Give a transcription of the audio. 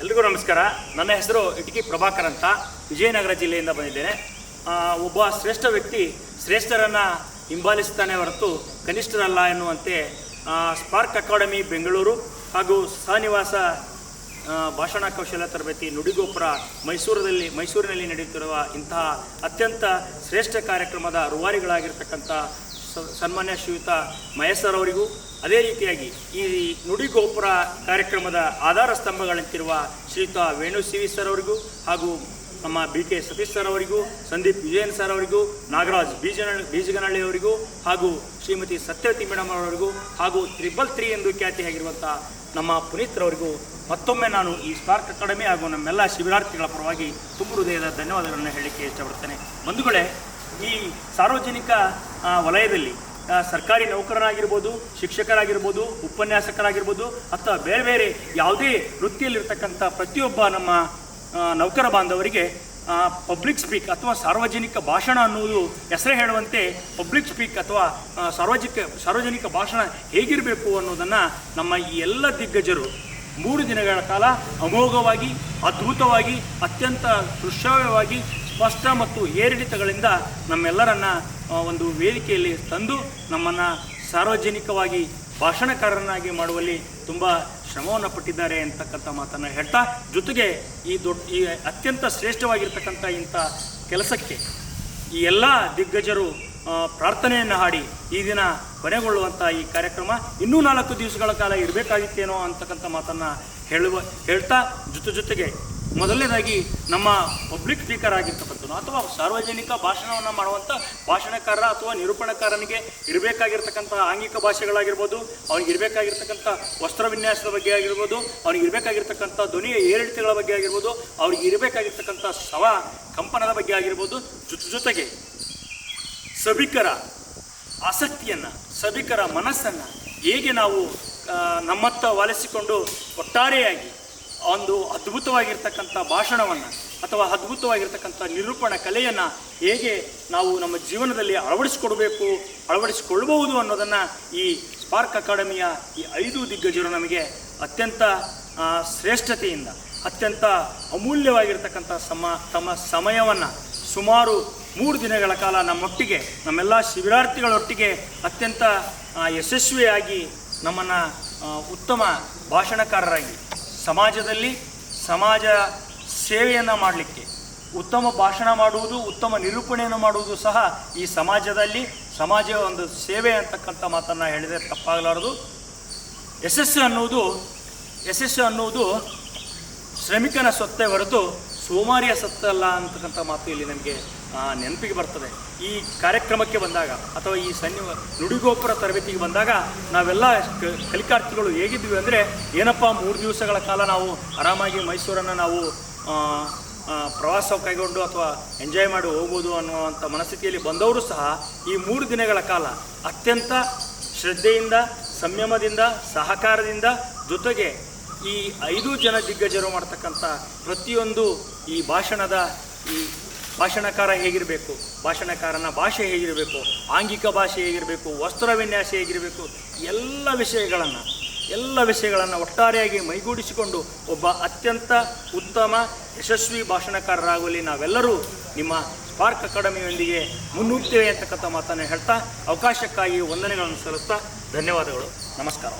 ಎಲ್ರಿಗೂ ನಮಸ್ಕಾರ. ನನ್ನ ಹೆಸರು ಇಟಕಿ ಪ್ರಭಾಕರ್ ಅಂತ. ವಿಜಯನಗರ ಜಿಲ್ಲೆಯಿಂದ ಬಂದಿದ್ದೇನೆ. ಒಬ್ಬ ಶ್ರೇಷ್ಠ ವ್ಯಕ್ತಿ ಶ್ರೇಷ್ಠರನ್ನು ಹಿಂಬಾಲಿಸ್ತಾನೆ ಹೊರತು ಕನಿಷ್ಠರಲ್ಲ ಎನ್ನುವಂತೆ ಸ್ಪಾರ್ಕ್ ಅಕಾಡೆಮಿ ಬೆಂಗಳೂರು ಹಾಗೂ ಸಹನಿವಾಸ ಭಾಷಣ ಕೌಶಲ್ಯ ತರಬೇತಿ ನುಡಿಗೋಪುರ ಮೈಸೂರಲ್ಲಿ ಮೈಸೂರಿನಲ್ಲಿ ನಡೆಯುತ್ತಿರುವ ಇಂತಹ ಅತ್ಯಂತ ಶ್ರೇಷ್ಠ ಕಾರ್ಯಕ್ರಮದ ರೂವಾರಿಗಳಾಗಿರ್ತಕ್ಕಂಥ ಸನ್ಮಾನ್ಯ ಶ್ರೀಯುತ ಮಹೇಶ್ ಅವರಿಗೂ ಅದೇ ರೀತಿಯಾಗಿ ಈ ನುಡಿ ಗೋಪುರ ಕಾರ್ಯಕ್ರಮದ ಆಧಾರ ಸ್ತಂಭಗಳಂತಿರುವ ಶ್ರೀಯುತ ವೇಣು ಸಿವಿ ಸರ್ ಅವರಿಗೂ ಹಾಗೂ ನಮ್ಮ ಬಿ ಕೆ ಸತೀಶ್ ಸರ್ ಅವರಿಗೂ, ಸಂದೀಪ್ ವಿಜಯನ್ ಸರ್ ಅವರಿಗೂ, ನಾಗರಾಜ್ ಬೀಜನ ಬೀಜಗನಹಳ್ಳಿ ಅವರಿಗೂ ಹಾಗೂ ಶ್ರೀಮತಿ ಸತ್ಯವತಿ ಮೇಡಮ್ ಅವರಿಗೂ ಹಾಗೂ ತ್ರಿಬಲ್ ತ್ರೀ ಎಂದು ಖ್ಯಾತಿಯಾಗಿರುವಂಥ ನಮ್ಮ ಪುನೀತ್ ರವರಿಗೂ ಮತ್ತೊಮ್ಮೆ ನಾನು ಈ ಸ್ಪಾರ್ಕ್ ಅಕಾಡೆಮಿ ಹಾಗೂ ನಮ್ಮೆಲ್ಲ ಶಿಬಿರಾರ್ಥಿಗಳ ಪರವಾಗಿ ತುಂಬ ಹೃದಯದ ಧನ್ಯವಾದಗಳನ್ನು ಹೇಳಲಿಕ್ಕೆ ಇಷ್ಟಪಡ್ತೇನೆ. ಬಂಧುಗಳೇ, ಈ ಸಾರ್ವಜನಿಕ ವಲಯದಲ್ಲಿ ಸರ್ಕಾರಿ ನೌಕರರಾಗಿರ್ಬೋದು ಶಿಕ್ಷಕರಾಗಿರ್ಬೋದು, ಉಪನ್ಯಾಸಕರಾಗಿರ್ಬೋದು, ಅಥವಾ ಬೇರೆ ಬೇರೆ ಯಾವುದೇ ವೃತ್ತಿಯಲ್ಲಿರ್ತಕ್ಕಂಥ ಪ್ರತಿಯೊಬ್ಬ ನಮ್ಮ ನೌಕರ ಬಾಂಧವರಿಗೆ ಪಬ್ಲಿಕ್ ಸ್ಪೀಕ್ ಅಥವಾ ಸಾರ್ವಜನಿಕ ಭಾಷಣ ಅನ್ನುವುದು ಹೆಸರೇ ಹೇಳುವಂತೆ ಪಬ್ಲಿಕ್ ಸ್ಪೀಕ್ ಅಥವಾ ಸಾರ್ವಜನಿಕ ಸಾರ್ವಜನಿಕ ಭಾಷಣ ಹೇಗಿರಬೇಕು ಅನ್ನೋದನ್ನು ನಮ್ಮ ಈ ಎಲ್ಲ ದಿಗ್ಗಜರು ಮೂರು ದಿನಗಳ ಕಾಲ ಅಮೋಘವಾಗಿ, ಅದ್ಭುತವಾಗಿ, ಅತ್ಯಂತ ದೃಶ್ಯವ್ಯವಾಗಿ ಸ್ಪಷ್ಟ ಮತ್ತು ಏರಿಳಿತಗಳಿಂದ ನಮ್ಮೆಲ್ಲರನ್ನ ಒಂದು ವೇದಿಕೆಯಲ್ಲಿ ತಂದು ನಮ್ಮನ್ನು ಸಾರ್ವಜನಿಕವಾಗಿ ಭಾಷಣಕಾರರನ್ನಾಗಿ ಮಾಡುವಲ್ಲಿ ತುಂಬ ಶ್ರಮವನ್ನು ಪಟ್ಟಿದ್ದಾರೆ ಅಂತಕ್ಕಂಥ ಮಾತನ್ನು ಹೇಳ್ತಾ, ಜೊತೆಗೆ ಈ ದೊಡ್ಡ ಈ ಅತ್ಯಂತ ಶ್ರೇಷ್ಠವಾಗಿರ್ತಕ್ಕಂಥ ಇಂಥ ಕೆಲಸಕ್ಕೆ ಈ ಎಲ್ಲ ದಿಗ್ಗಜರು ಪ್ರಾರ್ಥನೆಯನ್ನು ಹಾಡಿ ಈ ದಿನ ಕೊನೆಗೊಳ್ಳುವಂಥ ಈ ಕಾರ್ಯಕ್ರಮ ಇನ್ನೂ ನಾಲ್ಕು ದಿವಸಗಳ ಕಾಲ ಇರಬೇಕಾಗಿತ್ತೇನೋ ಅಂತಕ್ಕಂಥ ಮಾತನ್ನು ಹೇಳುವ, ಹೇಳ್ತಾ, ಜೊತೆ ಜೊತೆಗೆ ಮೊದಲನೇದಾಗಿ ನಮ್ಮ ಪಬ್ಲಿಕ್ ಸ್ಪೀಕರ್ ಅಥವಾ ಸಾರ್ವಜನಿಕ ಭಾಷಣವನ್ನು ಮಾಡುವಂಥ ಭಾಷಣಕಾರ ಅಥವಾ ನಿರೂಪಣಕಾರನಿಗೆ ಇರಬೇಕಾಗಿರ್ತಕ್ಕಂಥ ಆಂಗಿಕ ಭಾಷೆಗಳಾಗಿರ್ಬೋದು, ಅವನಿಗೆ ಇರಬೇಕಾಗಿರ್ತಕ್ಕಂಥ ವಸ್ತ್ರ ವಿನ್ಯಾಸದ ಬಗ್ಗೆ ಆಗಿರ್ಬೋದು, ಅವನಿಗೆ ಇರಬೇಕಾಗಿರ್ತಕ್ಕಂಥ ಧ್ವನಿಯ ಏರಿಳಿತಗಳ ಬಗ್ಗೆ ಆಗಿರ್ಬೋದು ಅವ್ರಿಗೆ ಇರಬೇಕಾಗಿರ್ತಕ್ಕಂಥ ಸವ ಕಂಪನದ ಬಗ್ಗೆ ಆಗಿರ್ಬೋದು, ಜೊತೆ ಜೊತೆಗೆ ಸಭಿಕರ ಆಸಕ್ತಿಯನ್ನು, ಸಭಿಕರ ಮನಸ್ಸನ್ನು ಹೇಗೆ ನಾವು ನಮ್ಮತ್ತ ವಾಲಿಸಿಕೊಂಡು ಒಟ್ಟಾರೆಯಾಗಿ ಒಂದು ಅದ್ಭುತವಾಗಿರ್ತಕ್ಕಂಥ ಭಾಷಣವನ್ನು ಅಥವಾ ಅದ್ಭುತವಾಗಿರ್ತಕ್ಕಂಥ ನಿರೂಪಣ ಕಲೆಯನ್ನು ಹೇಗೆ ನಾವು ನಮ್ಮ ಜೀವನದಲ್ಲಿ ಅಳವಡಿಸಿಕೊಡಬೇಕು, ಅಳವಡಿಸಿಕೊಳ್ಳಬಹುದು ಅನ್ನೋದನ್ನು ಈ ಸ್ಪಾರ್ಕ್ ಅಕಾಡೆಮಿಯ ಈ ಐದು ದಿಗ್ಗಜರು ನಮಗೆ ಅತ್ಯಂತ ಶ್ರೇಷ್ಠತೆಯಿಂದ, ಅತ್ಯಂತ ಅಮೂಲ್ಯವಾಗಿರ್ತಕ್ಕಂಥ ಸಮ, ತಮ್ಮ ಸಮಯವನ್ನು ಸುಮಾರು ಮೂರು ದಿನಗಳ ಕಾಲ ನಮ್ಮೊಟ್ಟಿಗೆ, ನಮ್ಮೆಲ್ಲ ಶಿಬಿರಾರ್ಥಿಗಳೊಟ್ಟಿಗೆ ಅತ್ಯಂತ ಯಶಸ್ವಿಯಾಗಿ ನಮ್ಮನ್ನು ಉತ್ತಮ ಭಾಷಣಕಾರರಾಗಿ ಸಮಾಜದಲ್ಲಿ ಸಮಾಜ ಸೇವೆಯನ್ನು ಮಾಡಲಿಕ್ಕೆ, ಉತ್ತಮ ಭಾಷಣ ಮಾಡುವುದು, ಉತ್ತಮ ನಿರೂಪಣೆಯನ್ನು ಮಾಡುವುದು ಸಹ ಈ ಸಮಾಜದಲ್ಲಿ, ಸಮಾಜ ಒಂದು ಸೇವೆ ಅಂತಕ್ಕಂಥ ಮಾತನ್ನು ಹೇಳಿದರೆ ತಪ್ಪಾಗಲಾರದು. ಯಶಸ್ಸು ಅನ್ನುವುದು ಯಶಸ್ಸು ಅನ್ನುವುದು ಶ್ರಮಿಕನ ಸೊತ್ತೆ ಹೊರತು ಸೋಮಾರಿಯ ಸತ್ತಲ್ಲ ಅಂತಕ್ಕಂಥ ಮಾತು ಇಲ್ಲಿ ನಮಗೆ ನೆನಪಿಗೆ ಬರ್ತದೆ. ಈ ಕಾರ್ಯಕ್ರಮಕ್ಕೆ ಬಂದಾಗ ಅಥವಾ ಈ ಸನ್ನಿ ನುಡಿಗೋಪುರ ತರಬೇತಿಗೆ ಬಂದಾಗ ನಾವೆಲ್ಲ ಕಲಿಕಾರ್ಥಿಗಳು ಹೇಗಿದ್ವಿ ಅಂದರೆ ಏನಪ್ಪ ಮೂರು ದಿವಸಗಳ ಕಾಲ ನಾವು ಆರಾಮಾಗಿ ಮೈಸೂರನ್ನು ನಾವು ಪ್ರವಾಸ ಕೈಗೊಂಡು ಅಥವಾ ಎಂಜಾಯ್ ಮಾಡಿ ಹೋಗ್ಬೋದು ಅನ್ನುವಂಥ ಮನಸ್ಥಿತಿಯಲ್ಲಿ ಬಂದವರು ಸಹ ಈ ಮೂರು ದಿನಗಳ ಕಾಲ ಅತ್ಯಂತ ಶ್ರದ್ಧೆಯಿಂದ, ಸಂಯಮದಿಂದ, ಸಹಕಾರದಿಂದ ಜೊತೆಗೆ ಈ ಐದು ಜನ ದಿಗ್ಗಜರು ಮಾಡ್ತಕ್ಕಂಥ ಪ್ರತಿಯೊಂದು ಈ ಭಾಷಣದ ಈ ಭಾಷಣಕಾರ ಹೇಗಿರಬೇಕು? ಭಾಷಣಕಾರನ ಭಾಷೆ ಹೇಗಿರಬೇಕು? ಆಂಗಿಕ ಭಾಷೆ ಹೇಗಿರಬೇಕು? ವಸ್ತ್ರ ವಿನ್ಯಾಸ ಹೇಗಿರಬೇಕು? ಎಲ್ಲ ವಿಷಯಗಳನ್ನು ಎಲ್ಲ ವಿಷಯಗಳನ್ನು ಒಟ್ಟಾರೆಯಾಗಿ ಮೈಗೂಡಿಸಿಕೊಂಡು ಒಬ್ಬ ಅತ್ಯಂತ ಉತ್ತಮ, ಯಶಸ್ವಿ ಭಾಷಣಕಾರರಾಗುವಲ್ಲಿ ನಾವೆಲ್ಲರೂ ನಿಮ್ಮ ಸ್ಪಾರ್ಕ್ ಅಕಾಡೆಮಿಯೊಂದಿಗೆ ಮುನ್ನುಗ್ತೇವೆ ಅಂತಕ್ಕಂಥ ಮಾತನ್ನು ಹೇಳ್ತಾ, ಅವಕಾಶಕ್ಕಾಗಿ ವಂದನೆಗಳನ್ನು ಸಲ್ಲಿಸ್ತಾ ಧನ್ಯವಾದಗಳು. ನಮಸ್ಕಾರ.